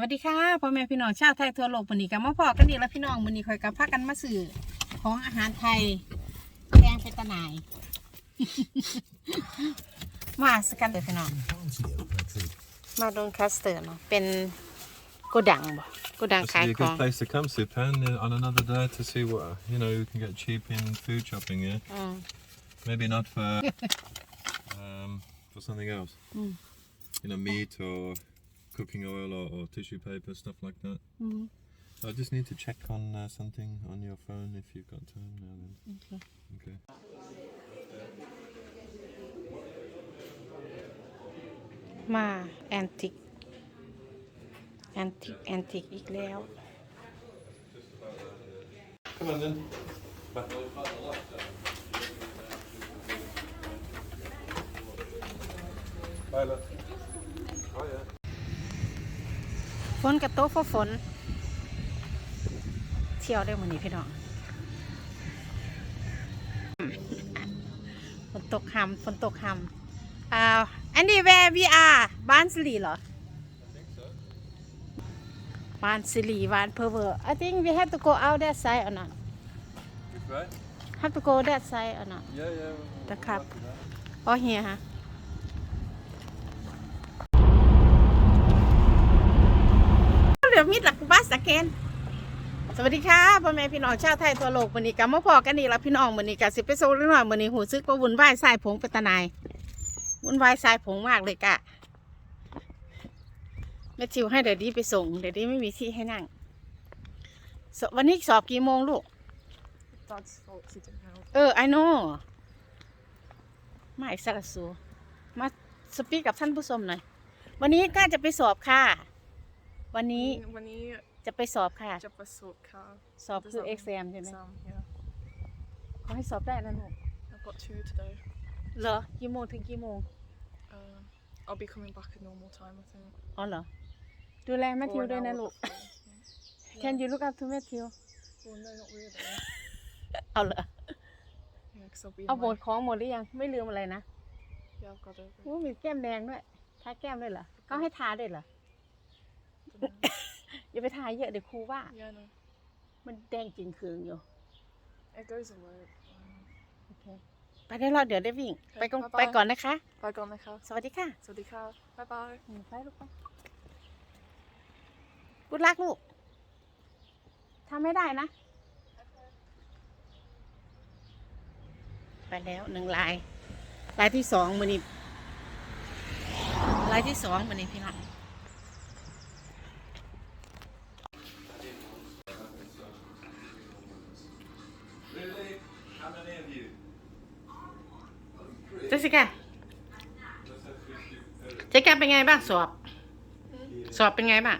วัสดีค่ะพ่อแม่พี่น้องชาวไทยทั่วโลกวันนี้ก็มาพอกันอีกแล้วพี่น้องวันนี้คอยกับพากันมาสื่อของอาหารไทยแกงเป็นตะหนาย มาสกันเลยพี่น้องมาโดนคัสเตอร์เนาะเป็นโกดังบ่โกดัง This ขาย would be a ของ good place to come, Supan, uh, on another day to see what uh, you know we can get cheap in food shopping. Yeah, อืม maybe not for um, for something else. Mm. You know, meat or cooking oil or, or tissue paper, stuff like that. อืม I just need to check on uh, something on your phone if you've got time now. Then. Okay. Okay. มาแอนติกแอนติกแอนติกอีกแล้ว Come on then. Back. Bye, love. Oh yeah. ฝนกับโต๊ะฝฝน เที่ยวได้วันนี้พี่น้องฝนตกหำฝนตกหำอ่าอันนี้ where we are บ้านสิริเหรอบ้านสิริบ้านเพอเวอร์ I think we have to go out that side or not Which way? have to go that side or not Yeah, yeah. we'll- The we'll cab. do that. อ๋อเฮียฮะเดี๋ยวมิดหลักบัสสแกน สวัสดีค่ะพ่อแม่พี่น้องชาวไทยทั่วโลกวันนี้กับมาพอกันอีกแล้วพี่น้องวันนี้กับสิไปโซนหน่อยวันนี้หูซึกว่าวุ่นวายสายผงเป็นตาหนายวุ่นวายสายผงมากเลยกะแม่จิวให้เดี๋ยวดีไปส่ง เดี๋ยวดีไม่มีที่ให้นั่งสวันนี้สอบกี่โมงลูก Dad's fault 'cause he didn't help. เออ I know มาอีกสักสูมาสปีกกับท่านผู้ชมหน่อย วันนี้ก็จะไปสอบค่ะ วันนี้ When you จะไปสอบค่ะ jump a sort car สอบคือ Does that exam ใช่ไหม exam, yeah. ขอให้สอบได้นะหนู I've got two today. เหรอกี่โมงถึงกี่โมง Uh, I'll be coming back at normal time, I think. อ๋อเหรอ ดูแลแมทธิว Or an ด้วยนะ hour ลูก before, yeah. Can you look up to แมทธิว Well, no, not really. เอาเหรอ Yeah, because I'll be. in เอาหมด my- ของหมดหรือยัง ไม่ลืมอะไรนะ Yeah, I've got it. โอ้มีแก้มแดงด้วย ทาแก้มด้วยเหรอเขาให้ทาด้วยเหรอ อย่าไปทาเยอะเดี๋ยวครูว่า Yeah, no. มันแดงจริงคืนอยู่ It goes away. Um, โอเคไปได้รอดเดี๋ยวได้วิ่ง ไปก่อนบ๊ายบาย ไปก่อนนะคะ bye, gone, Nika. สวัสดีค่ะ Swadika. Bye bye. อืมไปลูกไปกุดลักลูกทำไม่ได้นะ ไปแล้วหนึ่งลาย ลายที่สองมือนี้ลายที่สองมือนี้พี่น้อง Really? How many of you? เจสสิก้าเจสสิก้าเป็นไงบ้างสอบ สอบเป็นไงบ้าง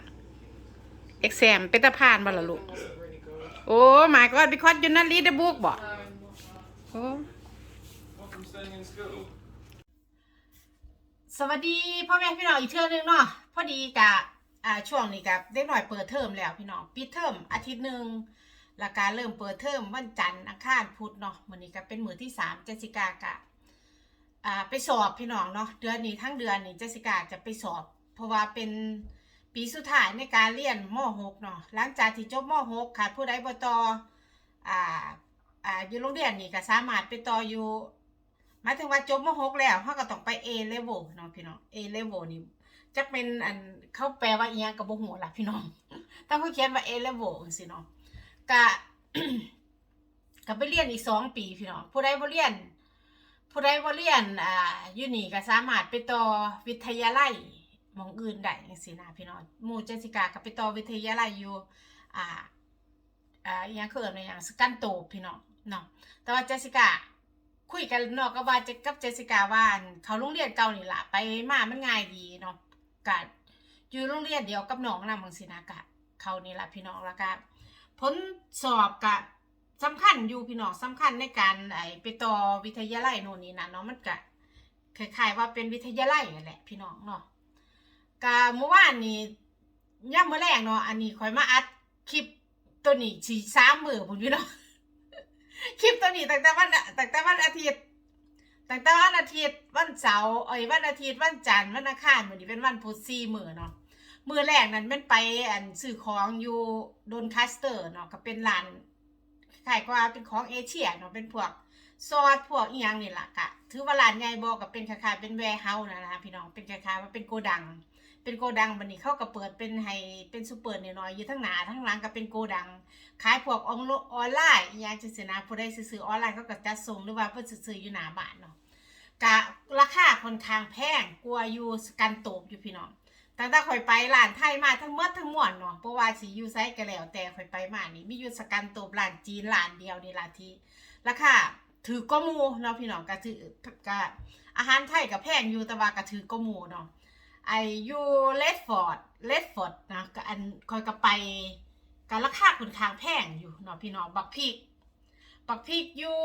เอ็กซมเป็นตะพานบ่ล่ะลูก Really good. โอ้ my god because you not read the book บ่โอ้ What from staying in school? สวัสดีพ่อแม่พี่น้องอีกเทื่อนึงเนาะพอดีกะอ่าช่วงนี้กับเด็กหน่อยเปิดเทอมแล้วพี่น้องปิดเทอมอาทิตย์หนึ่ง แล้วการเริ่มเปิดเทอมวันจันทร์อังคารพุธเนาะวันนี้ก็เป็นมือที่สามเจสิกากะอ่าไปสอบพี่น้องเนาะเดือนนี้ทั้งเดือนนี้เจสิกาจะไปสอบ เพราะว่าเป็นปีสุดท้ายในการเรียนม .6 เนาะหลังจากที่จบม .6 ขาดผู้ใดบ่ต่ออ่าอ่าอยู่โรงเรียนนี่ก็สามารถไปต่ออยู่หมายถึงว่าจบม .6 แล้วเขาก็ต้องไป A level เนาะพี่น้อง A level นี่จะเป็นอันเขาแปลว่าเอียงกับบ่ฮู้ล่ะพี่น้องถ้าเขาเขียนว่า A level จังซี่เนาะ ก็ก็ไปเรียนอีกสองปีพี่น้องผู้ใดบ่เรียน ผู้ใดบ่เรียนอ่าอยู่นี่ก็สามารถไปต่อวิทยาลัยหมองอื่นได้จังซี่นะพี่น้องหมู่เจสิกาก็ไปต่อวิทยาลัยอยู่อ่าอ่าอีหยังคือเอิ้นว่างสกันโตพี่น้องเนาะแต่ว่าเจสิกาคุยกันนอกก็ว่าจะกับเจสิก้าว่าเขาโรงเรียนเก่านี่ล่ะไปมามันง่ายดีเนาะกะอยู่โรงเรียนเดียวกับน้องนำบางสินะกะเขานี่ล่ะพี่น้องแล้วก็ ผลสอบกะสำคัญอยู่พี่น้องสำคัญในการไอไปต่อวิทยาลัยโน่นนี่นั่นเนาะมันกะคล้ายๆว่าเป็นวิทยาลัยนั่นแหละพี่น้องเนาะกะเมื่อวานนี้ย่ำเมื่อแรกเนาะอันนี้คอยมาอัดคลิปตัวนี้สีสามมือผมพี่น้องคลิปตัวนี้ตั้งแต่วันตั้งแต่วันอาทิตย์ตั้งแต่วันอาทิตย์วันเสาร์เอ้วันอาทิตย์วันจันทร์วันอังคารมื้อนี้เป็นวันพุธสี่มือเนาะ มือแรกนั้นมันไปอันซื้อของอยู่โดนคัสเตอร์เนาะก็เป็นร้านขายก็ว่าเป็นของเอเชียเนาะเป็นพวกซอสพวกอีหยังนี่ล่ะกะถือว่าร้านใหญ่บ่ก็เป็นคล้ายๆเป็นแวร์เฮาส์นะนะพี่น้องเป็นคล้ายๆว่าเป็นโกดัง เป็นโกดังบัดนี้เข้าก็เปิดเป็นให้เป็นซูเปอร์น้อยอยู่ทั้งหนาทั้งหลังก็เป็นโกดัง ขายพวกออนโลนไลน์อหยังจังซี่นะผู้ใดซื้อออนไลน์เขาก็จัดส่งหรือว่าเพิ่นซื้ออยู่หน้าบ้านเนาะกะราคาค่อนข้างแพงกว่าอยู่กันโตบอยู่พี่น้อง ตั้งแต่ข่อยไปร้านไทยมาทั้งหมดทั้งมวลเนาะเพราะว่าสิอยู่ไซก็แล้ว แต่ข่อยไปมานี่มีอยู่สกันโตบร้านจีนร้านเดียวนี่ละที่ราคาถือก็หมูเนาะพี่น้องก็ถือก็อาหารไทยก็แพงอยู่แต่ว่าก็ถือก็หมูเนาะไออยู่เลดฟอร์ดเลดฟอร์ดนะก็อันข่อยก็ไปก็ราคาค่อนข้างแพงอยู่เนาะพี่น้องบักพริกบักพริกอยู่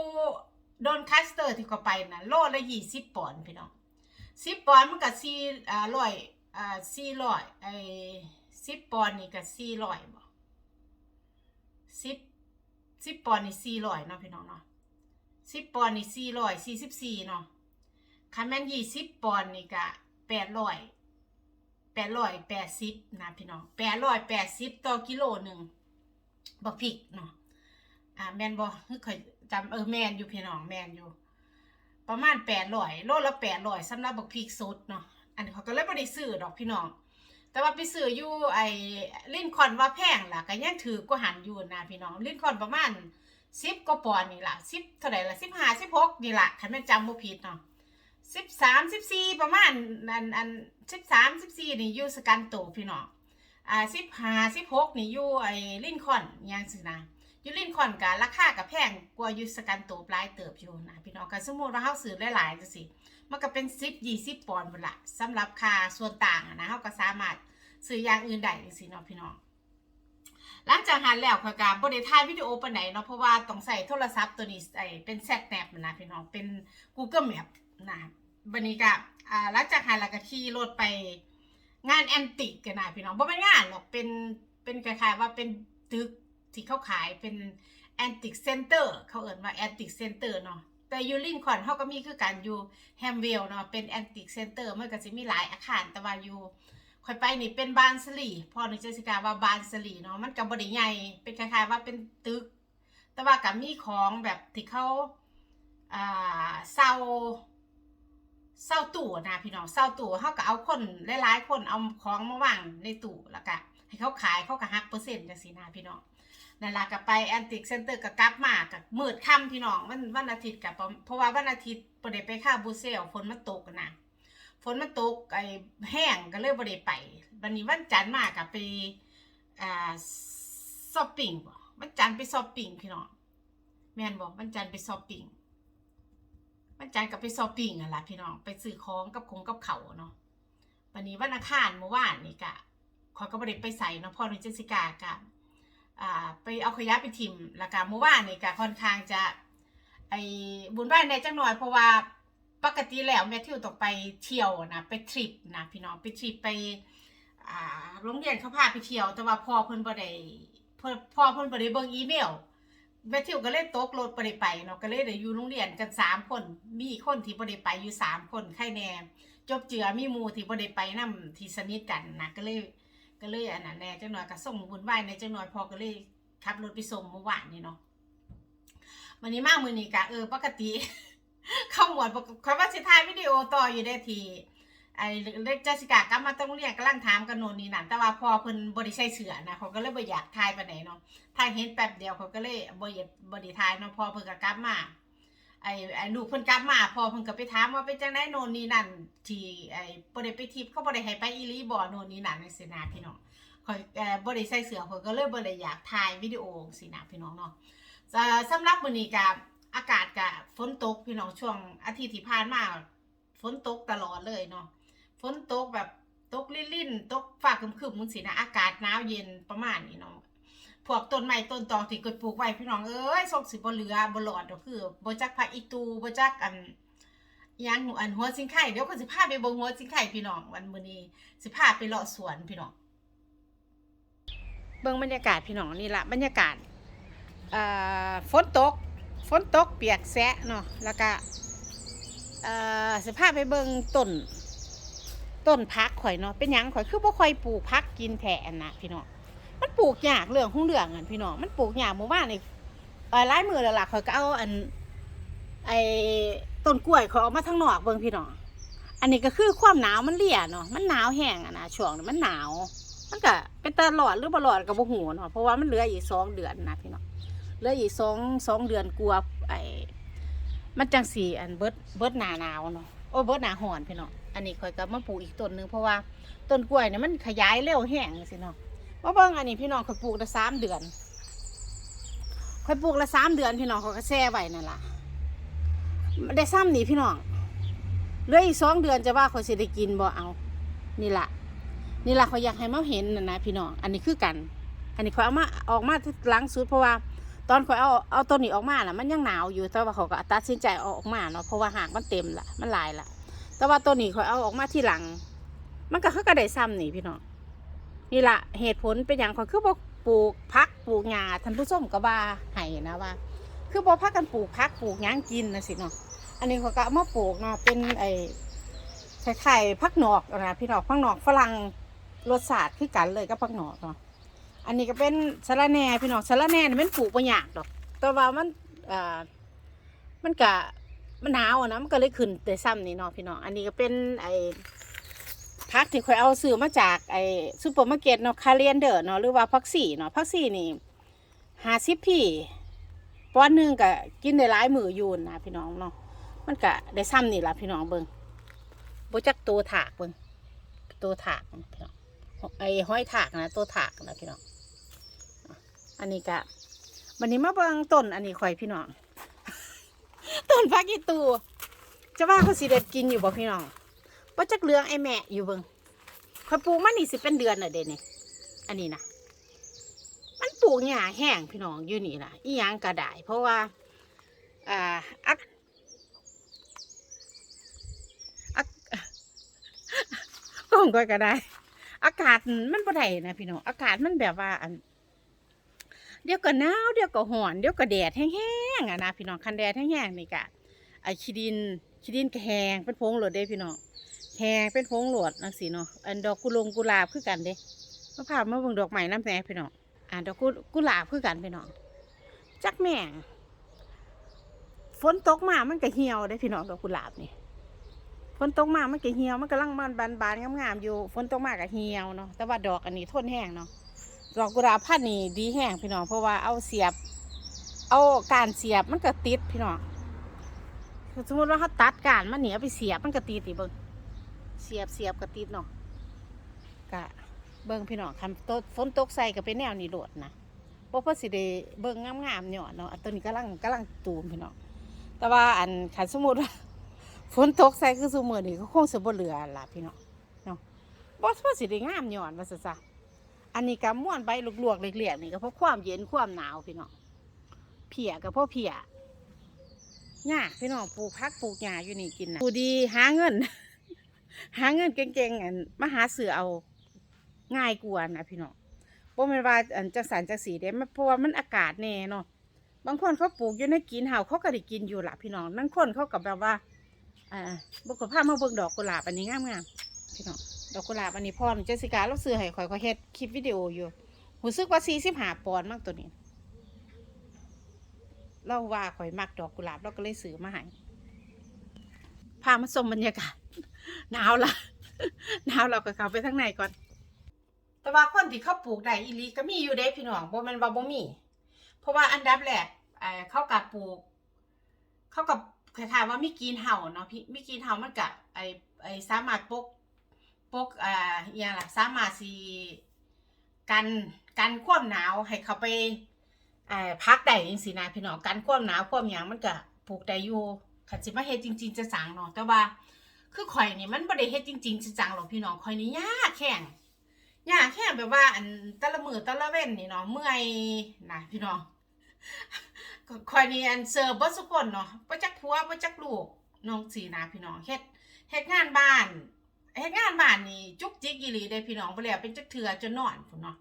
โดนคัสเตอร์ที่ก็ไปนะโลละ20ปอนด์พี่น้อง10ปอนด์มันก็สี่อ่าร้อย อ่าสี่ร้อยไอ้สิบปอนนี่ก็สี่ร้อยบ่สิบสิบปอนนี่สี่ร้อยเนาะพี่น้องเนาะสิบปอนนี่สี่ร้อยสี่สิบสี่เนาะคันแม่นยี่สิบปอนนี่ก็แปดร้อยแปดร้อยแปดสิบนะพี่น้องแปดร้อยแปดสิบต่อกิโลหนึ่งบักพริกเนาะอ่าแมนบ่คือเคยจำเออแมนอยู่พี่น้องแมนอยู่ ประมาณแปดร้อยโลละแปดร้อยสำหรับบักพริกสดเนาะ อันนี้เขาก็เลยบ่ได้ซื้อดอกพี่น้อง แต่ว่าไปซื้ออยู่ไอ้ลิ้นคอนว่าแพงล่ะก็ยังถือกว่าหันอยู่นะพี่น้องลิ้นคอนประมาณ10กว่าปอนนี่ล่ะ10เท่าไหร่ล่ะ15 16นี่ล่ะคันแม่นจำบ่ผิดเนาะ13 14ประมาณอันอัน13 14นี่อยู่สกันโตพี่น้องอ่า15 16นี่อยู่ไอ้ลิ้นคอนยังสินะอยู่ลินคอนก็ราคาก็แพงกว่ายูสกันโตปลายเติบอยู่นะพี่น้องก็สมมติว่าเฮาซื้อหลายๆจังซี่ มันก็เป็นสิบยี่สิบปอนด์พุ่นละสำหรับค่าส่วนต่างนะเขาก็สามารถซื้ออย่างอื่นได้จังซี่เนาะพี่น้องหลังจากหันแล้วข่อยก็บ่ได้ถ่ายวิดีโอปานไหนเนาะเพราะว่าต้องใส่โทรศัพท์ตัวนี้ไอ้เป็นแซดแนปนะพี่น้องเป็น Google Map นะบัดนี้ก็อ่าหลังจากหันแล้วก็ขี่รถไปงานแอนติกกันนะพี่น้องบ่เป็นงานหรอกเป็นเป็นคล้ายๆว่าเป็นตึกที่เขาขายเป็นแอนติกเซ็นเตอร์เขาเอ่นว่าแอนติกเซ็นเตอร์เนาะ แต่อยูลินคอนเขาก็มีคือกันอยู่แฮมเวลเนาะเป็นแอนติกเซ็นเตอร์มันก็จะมีหลายอาคารแต่ว่าอยู่ค่อยไปนี่เป็นบานสลีพอในเจสิกาว่าบานสลีเนาะมันก็บ่ได้ใหญ่เป็นคล้ายๆว่าเป็นตึก แต่ว่าก็มีของแบบที่เขาอ่าเซาเซาตู้นะพี่น้องเซาตู้เขาก็เอาคนหลายๆคนเอาของมาวางในตู้แล้วก็ ให้เขาขายเขาก็หักเปอร์เซ็นต์จังซี่นะพี่น้องนั่นล่ะก็ไปแอนติกเซ็นเตอร์ก็กลับมากับมืดค่ำพี่น้องวันวันอาทิตย์กับเพราะว่าวันอาทิตย์บ่ได้ไปค่าบูเซลฝนมันตกนะฝนมันตกไอ้แห้งก็เลยบ่ได้ไป วันนี้วันจันทร์มากับไปอ่าช้อปปิ้งบ่วันจันทร์ไปช้อปปิ้งพี่น้องแม่นบ่วันจันทร์ไปช้อปปิ้งวันจันทร์ก็ไปช้อปปิ้งอะล่ะพี่น้องไปซื้อของกับของกับเขาเนาะวันนี้วันอังคารเมื่อวานนี่ก็ ขอยก็บ่ได้ไปใส่เนาะพ่อหนูเจสิกาก็อ่าไปเอาขยะไปทิมแล้วก็เมื่อวานนี่ก็ค่อนข้างจะ ไอ้บุญบ้านในจังหน่อยเพราะว่าปกติแล้วแม่ทิวต้องไปเที่ยวนะไปทริปนะพี่น้องไปทริปไปอ่าโรงเรียนเขาพาไปเที่ยว แต่ว่าพ่อเพิ่นบ่ได้พ่อพ่อเพิ่นบ่ได้เบิ่งอีเมลแม่ทิวก็เลยตกรถบ่ได้ไปเนาะก็เลยได้อยู่โรงเรียนกันสามคน มีคนที่บ่ได้ไปอยู่สามคนใครแน่จบเจือมีหมู่ที่บ่ได้ไปนํที่สนิทกันนะก็เลย ก็เลยอันนั้นแน่จังหน่อยก็ส่งบุญไหว้ในจังหน่อยพอก็เลยขับรถไปส่งเมื่อวานนี่เนาะวันนี้มากมือนี้กะเออปกติข้าหมวดบอกคอยว่าสิถ่ายวิดีโอต่ออยู่ได้ทีไอ้เล็กเจสสิกากลับมาต้องเรียนกำลังถามกันโน่นนี่นั่นแต่ว่าพอเพิ่นบริใส่เสือนะเขาก็เลยบ่อยากถ่ายไปไหนเนาะถ่ายเห็นแป๊บเดียวเขาก็เลยบ่อยบ่ได้ถ่ายเนาะพอเพิ่นก็กลับมา ไอ้ไอ้ลูกเพิ่นกลับมาพอเพิ่นก็ไปถามว่าเป็นจังไดโน่นนี่นั่นที่ไอ้บ่ได้ไปทิปเขาบ่ได้ให้ไปอีหลีบ่โน่นนี่นั่นจังซี่นะพี่น้องข่อยเอ่อบ่ได้ใส่เสื้อข่อยก็เลยบ่ได้อยากถ่ายวิดีโอจังซี่นะพี่น้องเนาะเอ่อสำหรับมื้อนี้ก็อากาศก็ฝนตกพี่น้องช่วงอาทิตย์ที่ผ่านมาฝนตกตลอดเลยเนาะฝนตกแบบตกลิ่นๆตกฟ้าครึมๆจังซี่นะอากาศหนาวเย็นประมาณนี้เนาะ พวกต้นไม้ต้นตอกที่เคยปลูกไว้พี่น้องเอ้ยส่งสิบ่เหลือบ่หลอดดอกคือบ่จักผักอีตูบ่จักอันอิหยังอันหัวสิงไข่เดี๋ยวก็สิพาไปเบิ่งหัวสิงไข่พี่น้องวันมื้อนี้สิพาไปเลาะสวนพี่น้องเบิ่งบรรยากาศพี่น้องนี่ละบรรยากาศเอ่อฝนตกฝนตกเปียกแซะเนาะแล้วก็เอ่อสิพาไปเบิ่งต้นต้นพักข่อยเนาะเป็นหยังข่อยคือบ่ค่อยปลูกพักกินแทนนะพี่น้อง มันปลูกยากเรื่องของเรื่องอันพี่น้องมันปลูกยากหมู่บ้านนี่เอ่อหลายมือแล้วล่ะข่อยก็เอาอัน ไอ้ต้นกล้วยข่อยเอามาทางนอกเบิ่งพี่น้องอันนี้ก็คือความหนาวมันเลี่ยเนาะมันหนาวแห้งอะนะช่วงนี้มันหนาว มันก็เป็นตลอดหรือบ่หลอดก็บ่ฮู้เนาะเพราะว่ามันเหลืออีกสองเดือนนะพี่น้องเหลืออีกสองสองเดือนกลัวไอ้มันจังสีอันเบิดเบิดหนาหนาวเนาะโอ้เบิดหนาร้อนพี่น้องอันนี้ข่อยก็มาปลูกอีกต้นหนึงเพราะว่าต้นกล้วยเนี่ยมันขยายเร็วแห้งสิเนาะ มาเบิ่งอันนี้พี่น้องข่อยปลูกได้สามเดือนข่อยปลูกละสามเดือนพี่น้องข่อยก็แช่ไว้นั่นล่ะได้ซ้ำนี่พี่น้องเหลืออีกสองเดือนจะว่าข่อยสิได้กินบ่เอา นี่ล่ะนี่ล่ะเขาอยากให้มาเห็นนะนะพี่น้องอันนี้คือกัน อันนี้เขาเอามาออกมาที่หล้างสุดเพราะว่าตอนเขาเอาเอาต้นนี้ออกมาน่ะมันยังหนาวอยู่แต่ว่าเขาก็ตัดสินใจเอาออกมาเนาะเพราะว่าหางมันเต็มละมันลายละแต่ว่าต้นนี้เขาเอาออกมาที่หลัง มันก็คือก็ได้ซ้ำนี่พี่น้อง นี่ละเหตุผลเป็นอย่างเขาคือบอปลูกพักปลูกหญ้าท่านผู้ชมก็ว่าให้นะว่า คือบอพักกันปลูกพักปลูกหญ้ากินนะสิเนาะอันนี้เขาก็มาปลูกเนาะเป็นไอ้ไข่พักหนอกนะพี่นองพักหนอกฝรั่งรสชาติคือกันเลยกับผักหนอกเนาะอันนี้ก็เป็นสะระแหน่พี่น้องสะระแหน่นี่มันปลูกบ่ยากดอก แต่ว่ามันเอ่อมันกะมันหนาวอะนะมันก็เลยขึ้นแต่ซ้ำนี่เนาะพี่น้องอันนี้ก็เป็นไอ้ พักที่ค่อยเอาซื้อมาจากไอ้ซูเปอร์มาร์เก็ตเนาะคาเรียนเดอร์เนาะหรือว่าพักซี่เนาะพักซี่นี่ห้าสิบพี่ป้อนหนึ่งก็กินได้หลายมือยูนนะพี่น้องเนาะมันก็ได้ซ้ำนี่ละพี่น้องเบิ่งบ่จักตัวถากเบิ่งตัวถากพี่น้องไอ้ห้อยถากนะตัวถากนะพี่น้องอันนี้ก็วันนี้มาเบิ่งต้นอันนี้ข่อยพี่น้องต้นพักอีตูจะว่าเขาสิเด็ดกินอยู่บ่พี่น้อง ว่จักเหลืองไอ้แม่อยู่เบิงข่อยปลูกมันนี่สิเป็นเดือนน่ะเดนี่อันนี้นะมันปลูกหญ้าแห้งพี่น้องอยู่นี่ล่ะ อีหยังก็ได้เพราะว่าอ่าอักอักก้องก็ก็ได้ อากาศมันบ่ได้นะพี่น้องอากาศมันแบบว่าอันเดี๋ยวก็หนาวเดี๋ยวก็ร้อนเดี๋ยวก็แดดแห้งๆอะนะพี่น้องคันแดดแห้งๆนี่กะไอ้ขี้ดินขี้ดินแห้งเป็นพงหลดเด้พี่น้อง แห้งเป็นพงโหลดนังสีเนาะอันดอกกุหลงกุหลาบคือกันเด้มะพร้าวมาบิ่งดอกใหม่น้ำแหน่พี่น้องอ่าดอกกุกุหลาบคือกันพี่น้องจักแม่งฝนตกมามันก็เหี่ยวได้พี่น้องดอกกุหลาบนี่ฝนตกมามันก็เหี่ยวมันกำลังบานบานบานงามๆอยู่ฝนตกมาก็เหี่ยวเนาะแต่ว่าดอกอันนี้ทนแห้งเนาะดอกกุหลาบพันนี่ดีแห้งพี่น้องเพราะว่าเอาเสียบ เอาการเสียบมันก็ติดพี่น้องสมมติว่าเขาตัดการมันเหนียวไปเสียบมันก็ติดอีเบิ้ง เสียบเสียบก็ติดเนาะกะเบิ้งพี่น้องคันตฝนตกใส่ก็เป็นแนวนี้โดดนะเพราะเพื่อสิได้เบิ้งงามๆเนี่ยเนาะอันตัวนี้กำลังกำลังตูมพี่น้องแต่ว่าอันคันสมมติว่าฝนตกใส่คือสมือนี่ก็คงสิบ่เหลือล่ะพี่น้องเนาะบ่ว่าสิได้งามย้อนว่าซะซะอันนี้ก็ม่วนใบลวกๆเล็กๆนี่ก็เพราะความเย็นความหนาวพี่น้องเพียก็เพราะเพียหญ้าพี่น้องปลูกผักปลูกหญ้าอยู่นี่กินนะปลูกดีหาเงิน หาเงินเก่งๆอันมาหาเสือเอาง่ายกว่านะพี่น้องบ่แม่นว่าอันจักสันจักสีเด้มันเพราะว่ามันอากาศแน่เนาะบางคนเขาปลูกอยู่ในกินเฮาเขาก็ได้กินอยู่ล่ะพี่น้องบางคนเขาก็แบบว่าอ่าบกภาพมาเบิ่งดอกกุหลาบอันนี้งามๆพี่น้องดอกกุหลาบอันนี้พ่อเจสิกาเราซื้อให้ข่อยข่อยเฮ็ดคลิปวิดีโออยู่รู้สึกว่าสี่สิบห้าปอนด์มากตัวนี้เราว่าข่อยมักดอกกุหลาบเราก็เลยซื้อมาให้พามาชมบรรยากาศ หนาวละหนาวเราก็เข้าไปทางในก่อน แต่ว่าคนที่เขาปลูกได้อีลีก็มีอยู่เด้พี่น้องบ่แม่นว่าบ่มี เพราะว่าอันดับแรกเขากับปลูก เขากับคล้ายๆว่ามีกรีนเห่าเนาะพี่มีกรีนเห่ามันกับไอไอสามารถปกปกอ่าอย่างล่ะสามารถสีกันกันความหนาวให้เขาไปอ่อพักได้จังซี่นะพี่น้องกันความหนาวความหยังมันก็ปลูกได้อยู่คันสิมาเฮ็ดจริง ๆ จะสั่งเนาะแต่ว่า คือข่อยนี่มันบ่ได้เฮ็ดจริงๆจะจังๆหรอกพี่น้องข่อยนี่ยากแข็งยากแข็งแบบว่าอันแต่ละมือแต่ละเว้นนี่เนาะเมื่อยนะพี่น้องก็คอยนี่อันเสิร์ฟบ่สุกคนเนาะบ่จักผัวบ่จักลูกน้องสีนาพี่น้องเฮ็ดเฮ็ดงานบ้านเฮ็ดงานบ้านนี่จุกจิกอีหลีเด้พี่น้องบ่แล้วเป็นจักเทื่อจนนอนพุ่นเนาะ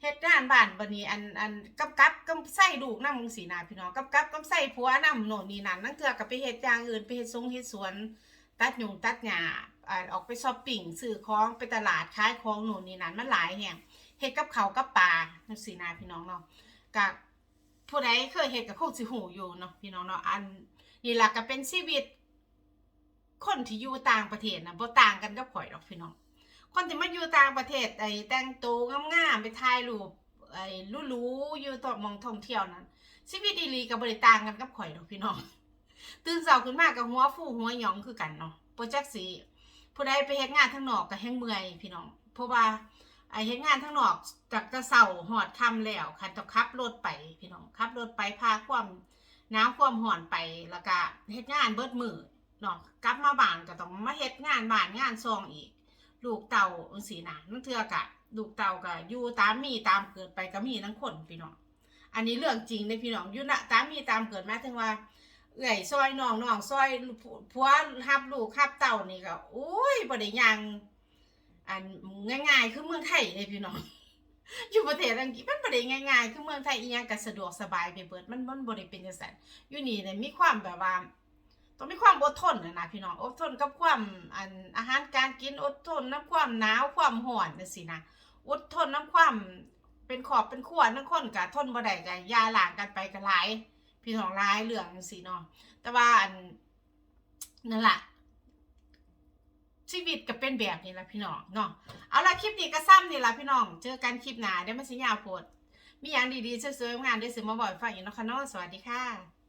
เฮ็ดงานบ้านบัดนี้อันอันกับกับกำใส่ลูกนำจังซี่นะพี่น้องกับกับกำใส่ผัวนำโน่นนี่นั่นนั่นเทื่อก็ไปเฮ็ดอย่างอื่นไปเฮ็ดสงเฮ็ดสวน ตัดยุงตัดหญ้าออกไปช้อปปิ้งซื้อของไปตลาดขายของหนูนนี่นั่นมันหลายแห่งเฮ็ดกับเขากับปลาจังซี่นะพี่น้องเนาะกับผู้ใดเคยเฮ็ดก็คงสิหูอยู่เนาะพี่น้องเนาะอันนี่ล่ะก็เป็นชีวิต คนที่อยู่ต่างประเทศนะบ่ต่างกันกับข่อยดอกพี่น้อง คนที่มาอยู่ต่างประเทศไอ้แต่งตัวงามๆไปถ่ายรูปไอ้รูๆอยู่ตอมองท่องเที่ยวนั้นชีวิตอีหลีก็บ่ได้ต่างกันกับข่อยดอกพี่น้อง ตื่นเช้าขึ้นมาก็หัวฟูหัวหยองคือกันเนาะบ่จักสิผู้ใดไปเฮ็ดงานทางนอกก็แฮงเมื่อยพี่น้อง เพราะว่าไอเฮ็ดงานทางนอกจากจะเช้าฮอดค่ำแล้วคันต้องขับรถไปพี่น้องขับรถไปพาความนาวความร้อนไปแล้วก็เฮ็ดงานเบิดมือเนาะกลับมาบ้านก็ต้องมาเฮ็ดงานบ้านงานซองอีก ลูกเต่าจังซี่นะนั่นเทือกะลูกเต่าก็อยู่ตามมีตามเกิดไปก็มีทั้งคนพี่น้อง อันนี้เรื่องจริงเลยพี่น้องอยู่นะตามมีตามเกิดมาถึงว่า เอื่อยซอยน้องน้องซอยผัวฮับลูกฮับเต่านี่ก็โอ้ยบ่ได้ยังอันง่ายๆคือเมืองไทยเลยพี่น้องอยู่ประเทศอังกฤษมันบ่ได้ง่ายๆคือเมืองไทยอีหยังก็สะดวกสบายไปเบิดมันมันบ่ได้เป็นจังซั่นอยู่นี่เนี่ยมีความแบบว่าต้องมีความอดทนนะนะพี่น้องอดทนกับความอันอาหารการกินอดทนน้ำความหนาวความร้อนจังซี่นะอดทนน้ำความเป็นขอบเป็นขั้วทั้งคนก็ทนบ่ได้ก็ยาหลางกันไปก็หลาย พี่น้องหลายเหลืองสีนาะแต่ว่าอันนั่นล่ะชีวิตก็เป็นแบบนี้ละพี่น้องเนาะเอาละคลิปนี้ก็ซ้ำนี่ละพี่น้อง เจอกันคลิปหน้าเดี๋ยวมันสิยาวโพดมีอย่างดีๆสวยๆงานได้สิมาบ่อยฟังอยู่นะคะเนาะสวัสดีค่ะ